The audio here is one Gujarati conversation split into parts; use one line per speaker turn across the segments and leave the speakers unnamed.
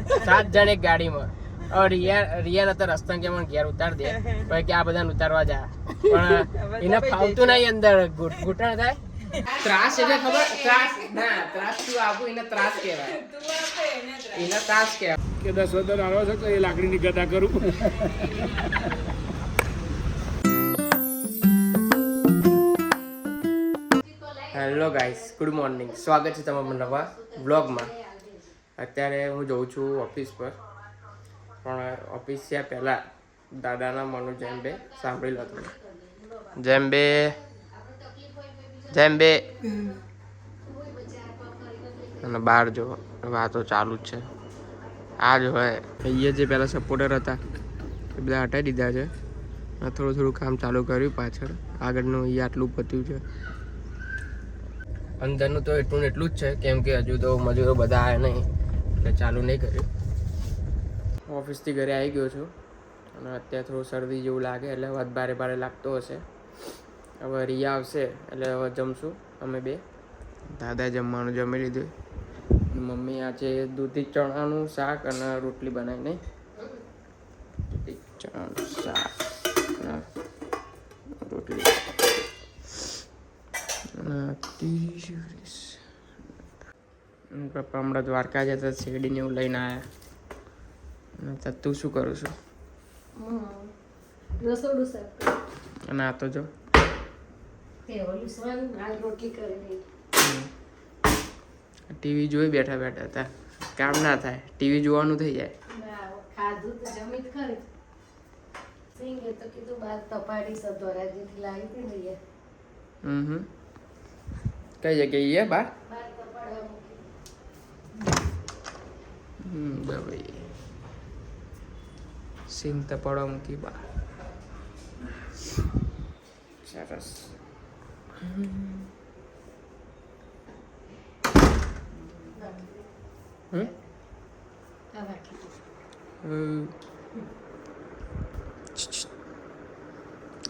સાત જણ એક ગાડીમાં રિયા રિયા નતા રસ્તા કે મને ઘેર ઉતાર દે? કે આ બધાને ઉતારવા જા. પણ એને ફાવતું નહીં અંદર. ઘૂંટ- ઘૂંટણ થાય? ત્રાસ એટલે ખબર? ત્રાસ ના ત્રાસ શું આપું એને ત્રાસ કહેવાય. એને ત્રાસ. કહેવાય.
કે દસ વખત આવ્યો છે તો એ લાકડીની ગદા કરું.
હેલો ગાઈસ ગુડ મોર્નિંગ સ્વાગત છે તમારા નવા વ્લોગમાં અત્યારે હું જઉં છું ઓફિસ પર. પણ ઓફિસ છે પહેલાં દાદાના મનુ જેમ્બે સાંભળી લો તમે. જેમ બે અને બહાર જો, વાતો ચાલુ જ છે. આ જ હોય. અહીંયા જે પહેલાં સપોર્ટર હતા, એ બધા હટાવી દીધા છે. થોડું થોડું કામ ચાલુ કર્યું પાછળ. આગળનું અહીંયા આટલું પત્યું છે. અંદરનું તો એટલું ને એટલું જ છે. કેમ કે હજુ તો, મજૂરો બધા આવ્યા નહીં. એટલે ચાલુ નહીં કર્યું. ઓફિસથી ઘરે આવી ગયો છું અને અત્યારે થોડું શરદી જેવું લાગે એટલે વાત ભારે ભારે લાગતો હશે. હવે રિયા આવશે એટલે હવે જમશું અમે બે. દાદાએ જમવાનું જમી લીધું. મમ્મી આજે દૂધી ચણાનું શાક અને રોટલી બનાવી નહીં. દૂધી ચણાનું શાક રોટલી. અને પપ્પા હમણાં દ્વારકા જતા શેરડીને એવું લઈને આવ્યા. અને તો તું શું કરું છું?
રસોડું સાફ
અને આ તો જો. ટીવી જોઈ બેઠા બેઠા હતા. કામ ના થાય. ટીવી જોવાનું થઈ જાય.
ખાધું તો જમી ખરી. સિંગે તો કીધું બાર તપાડી સધોરાજીથી લાવી હતી ને
હમ કઈ જગ્યાએ બા
બાર? તપાડવા
ભાઈ સિંગ તપાડવા મૂકી બા. સરસ.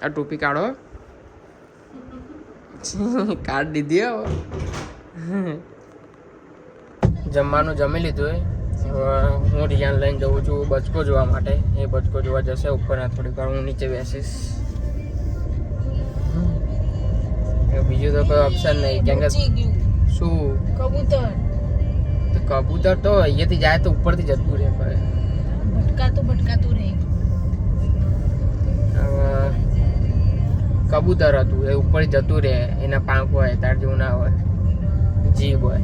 આ
ટોપી કાઢો. કાઢ દીધી જમવાનું જમી લીધું હું રિયાન લઈને જઉં છું બચકો જોવા માટે. એ બચકો જોવા જશે ઉપર થોડીક વાર. હું નીચે બેસીશ. બીજું તો કોઈ ઓપ્શન નહીં. કેમ કે શું?
કબૂતર.
તો કબૂતર તો અહીંયાથી જાય તો ઉપરથી જતું રહે પડે
ભટકાતું ભટકાતું રહે.
કબૂતર હતું. એ ઉપર જતું રહે. એના પાંખ હોય તાર જેવું ના હોય. જીભ હોય.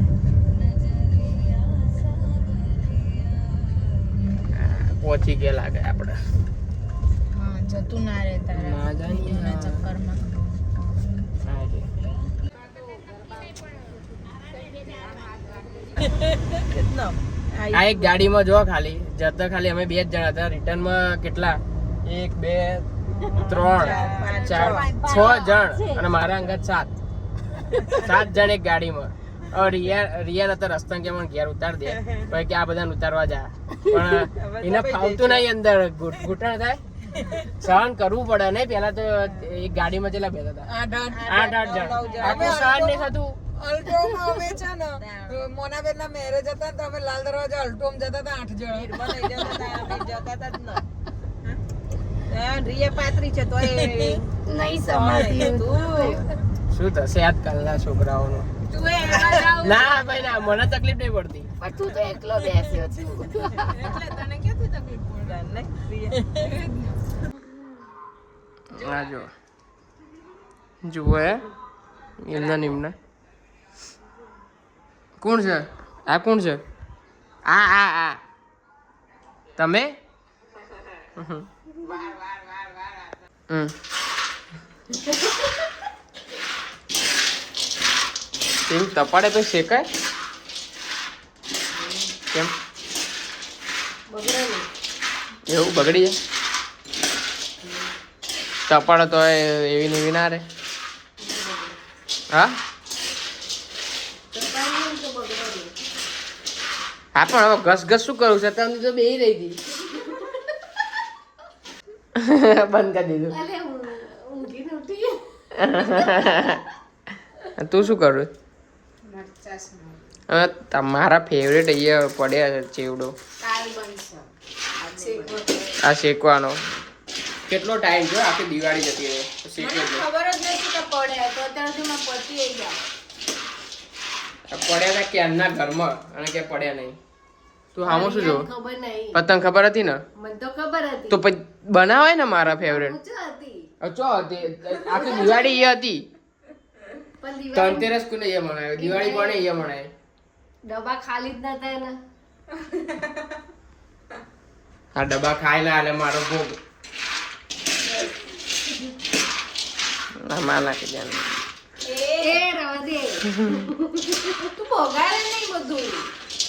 પહોંચી ગયા લાગે આપણે.
હા જતું ના રહે. વિડીયોના ચક્કરમાં.
આ એક ગાડીમાં જો ખાલી. જતા ખાલી અમે બે જ જણા હતા. રિટર્નમાં કેટલા? એક બે ત્રણ ચાર છ જણ. અને મારા અંગત સાત. સાત જણ એક ગાડીમાં. રિયા રિયા નતા રસ્તા કે મને ઘેર ઉતાર દે. પણ કે આ બધાને ઉતારવા જા. પણ એને ફાવતું નહીં અંદર. ઘૂંટણ થાય. સહન કરવું પડે. ને પેલા તો એક ગાડીમાં કેટલા બેઠા હતા. આઠ આઠ જણ. આટલું સહન નહીં થતું.
અલ્ટોમાં અમે છે ને મોનાબેન ના મેરેજ હતા તો અમે લાલ દરવાજા અલ્ટોમ જતા હતા આઠ જણા. રિયા પાત્રી છે તો
નહીં સમાતી
શું થશે? આજ કાલના છોકરાઓનું. ના ભાઈ ના મને તકલીફ નહીં પડતી.
પણ તું તો એકલો બેસ્યો છે.
એટલે તને ક્યાંથી તકલીફ પડે? ને
જો જુઓ. હે. એમના નિમના કોણ છે? આ કોણ છે? આ આ આ. તમે? હમ. એમ તપાડે પછી શેકાય? કેમ? એવું બગડી જાય? તપાડે તો એ એવી ને એવી ના રે હા? હા પણ હવે ઘસ ઘસ શું કરું છે? તમને તો બે રહી હતી. બંધ કરી દીધું. તું શું કરું? હવે તમારા ફેવરેટ અહીંયા પડ્યા છે ચેવડો. આ શેકવાનો. કેટલો ટાઈમ જો આખી દિવાળી જતી રહે. છે.
ખબર જ નથી કે પડ્યા તો અત્યાર સુધીમાં પતી ગયા.
પડ્યા હતા ક્યારના ઘરમાં અને કે પડ્યા નહીં. તું હામો શું જો?
ખબર નહીં.
પતંગ ખબર હતી ને?
મને તો ખબર હતી.
તો પછી બનાવાય ને મારા ફેવરેટ
હતી.
ચો હતી? આખી દિવાળી એ હતી. ધનતેરસ કોને એ મનાવે દિવાળી કોને એ મનાય
ડબ્બા ખાલી જ નતા એના.
આ ડબ્બા ખાઈ ના એટલે મારો ભોગ. આ માં નાખી દે
એ રવા દે તું ભોગાડે નહીં બધું.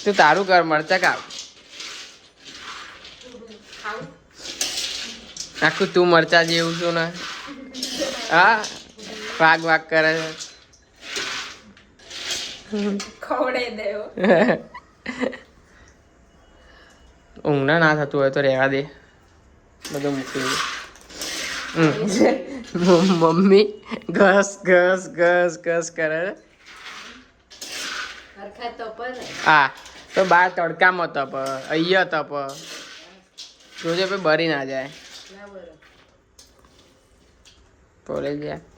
તું તારું કર મરચા કાપ આખું તું મરચા જેવું છું ને. હા? વાગ વાગ કરે છે.
ખવડે દેવો
ઊંઘના ના થતું હોય તો રહેવા દે. બધું મૂકી. મમ્મી ઘસ ઘસ ઘસ ઘસ કરે હા તો બાર તડકામાં તપ અહીંયા તપ. જોજે ભાઈ બરી ના જાય.
કોલેજ બરો.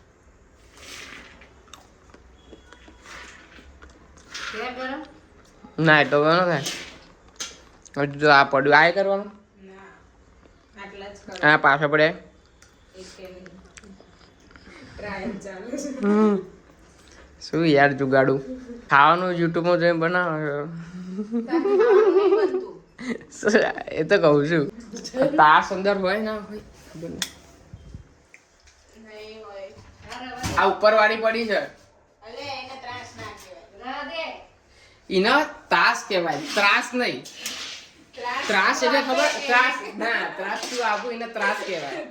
ના, એટલો ઘણો થાય હજુ તો આ પડ્યું. આ કરવાનું? આ પાછળ પડે. શું યાર જુગાડું? ખાવાનું યુટ્યુબમાં જોઈને બનાવો. એ તો કહું છું. તાસ અંદર હોય ના હોય આ ઉપર વાળી પડી છે
ના દે
એનો તાસ કહેવાય. ત્રાસ નહીં. ત્રાસ એટલે ખબર? ત્રાસ. ના ત્રાસ તું આપું એને ત્રાસ કહેવાય.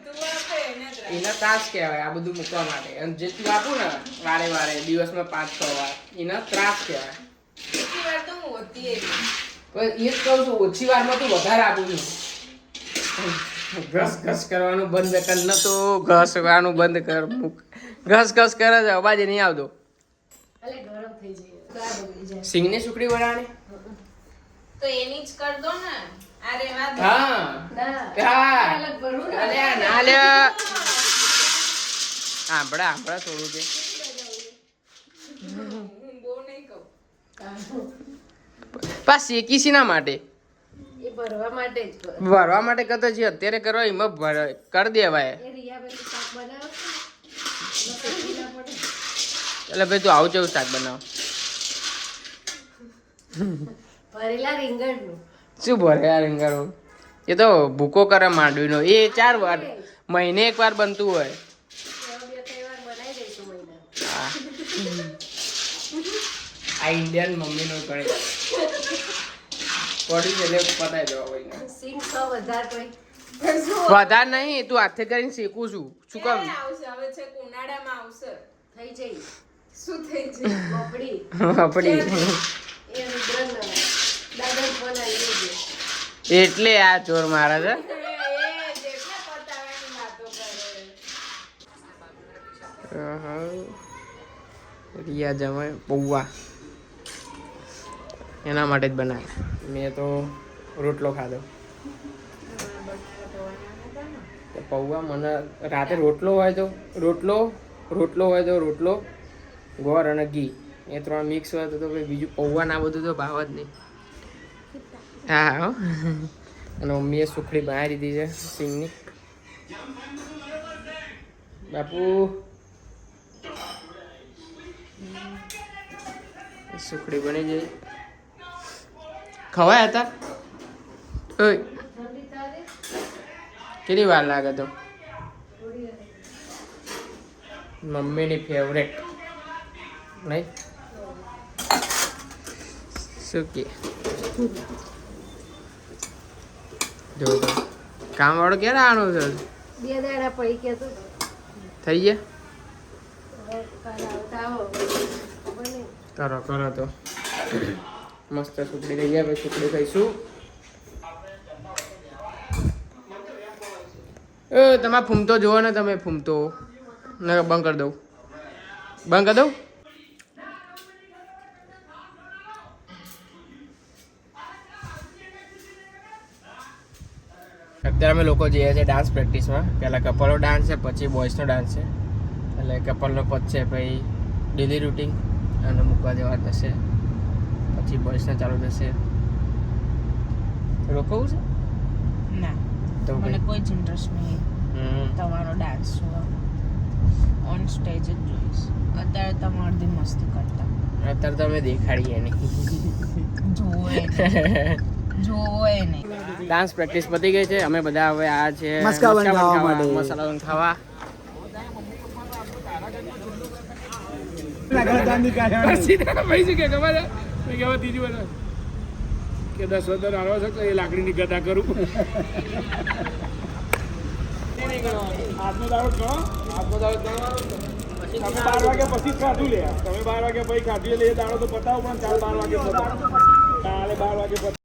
એને ત્રાસ.
કહેવાય આ બધું મૂકવા માટે. અને જે તું આપું ને વારે વારે દિવસમાં પાંચ છ વાર એને ત્રાસ કહેવાય. પણ એ જ કહું છું ઓછી વારમાં તું વધારે આપું છું. ઘસ ઘસ કરવાનું બંધ કર ન તો ઘસવાનું બંધ કર ઘસ ઘસ કરે છે અવાજ નહીં આવતો.
ગરમ થઈ જાય
સિંગની સુકડી બનાવવાની
તો એની જ કર દો ને. અરે વાત
હા.
ના.
હા.
અલગ ભરું ને.
ના લે આંબળા આંબળા થોડું છે. પાસ શેકી શીના માટે
ભરવા માટે જ
ભરવા માટે કરતો છે. અત્યારે કરવા એમાં ભર કરી દેવાય.
ને? ના?
એટલે ભાઈ તું આવું જેવું શાક બનાવ?
ભરેલા રીંગણનું.
શું ભરેલા રીંગણનું? એ તો ભૂકો કરે માંડવીનો. એ ચાર વાર મહિને એક વાર બનતું હોય.
એવા બે ત્રણ વાર બનાવી દઈશું મહિના.
આ ઇન્ડિયન મમ્મીનું કરે પડી એટલે પતાવી દેવા કોઈને
વધાર
વધારે નહીં તું હાથે કરીને શીખું છું. શું કામ
હવે છે ઉનાળામાં આવશે.
થઈ જઈ
શું થઈ જઈ
બપડી.
આપડી એટલે આ ચોર મારે છે. રિયા જમાય પૌવા. એના માટે જ બનાવે. મેં તો રોટલો ખાધો. તો પૌવા મને રાતે રોટલો હોય તો રોટલો રોટલો હોય તો રોટલો ગોળ અને ઘી. એ ત્રણ મિક્સ હોય તો તો બીજું પૌવા ના બધું તો ભાવ જ નહીં. હા, હો અને મમ્મીએ સુખડી બનાવી દીધી છે, સિંગની. બાપુ. સુખડી બની જઈ ખવાય હતા? ઓય. કેટલી વાર લાગે તો? મમ્મીની ફેવરેટ નહીં? શું કે જો કામ વાળો ક્યારે આણો છે?
બે દાડા પડી કે તો.
થઈ ગયા?
આવો.
કરો કરો તો. મસ્ત સુકડી થઈ ગયા સુકડી ખાઈશું એ તમારે ફૂમતો જુઓ ને તમે ફૂમતો. બંધ કરી દઉં. બંધ કરી દઉં? અત્યારે અમે લોકો જઈએ છીએ ડાન્સ પ્રેક્ટિસમાં પહેલાં કપલનો ડાન્સ છે પછી બોಯ್સનો ડાન્સ છે. એટલે કપલનો પતશે પછી ડેલી રૂટિન અને મૂકવા જવા થશે પછી બોಯ್સને ચાલુ થશે. રોકવું છે?
ના.
તો
મને કોઈ જ ઇન્ટરેસ્ટ નહીં. તમારો ડાન્સ જોવા ઓન સ્ટેજ જ જોઈશ. અત્યારે તમે અડધી મસ્તી કરતા.
અત્યારે તો અમે દેખાડીએ નહીં.
જોવે. જોવે નહીં.
ડાન્સ પ્રેક્ટિસ પતી ગઈ છે. અમે બધા હવે આ છે
મસ્કાબન ખાવા માટે.
મસાલા ખાવા.
કે દસ વદર આવો છે? તો એ લાકડીની ગદા કરું આજનો દાડો ગણો આજનો દાડો ગણો તમે બાર વાગ્યા પછી ખાધું લે તમે બાર વાગ્યા પછી ખાધું એટલે એ દાડો તો પતાવો પણ ચાલ બાર વાગે પતાવો કાલે બાર વાગે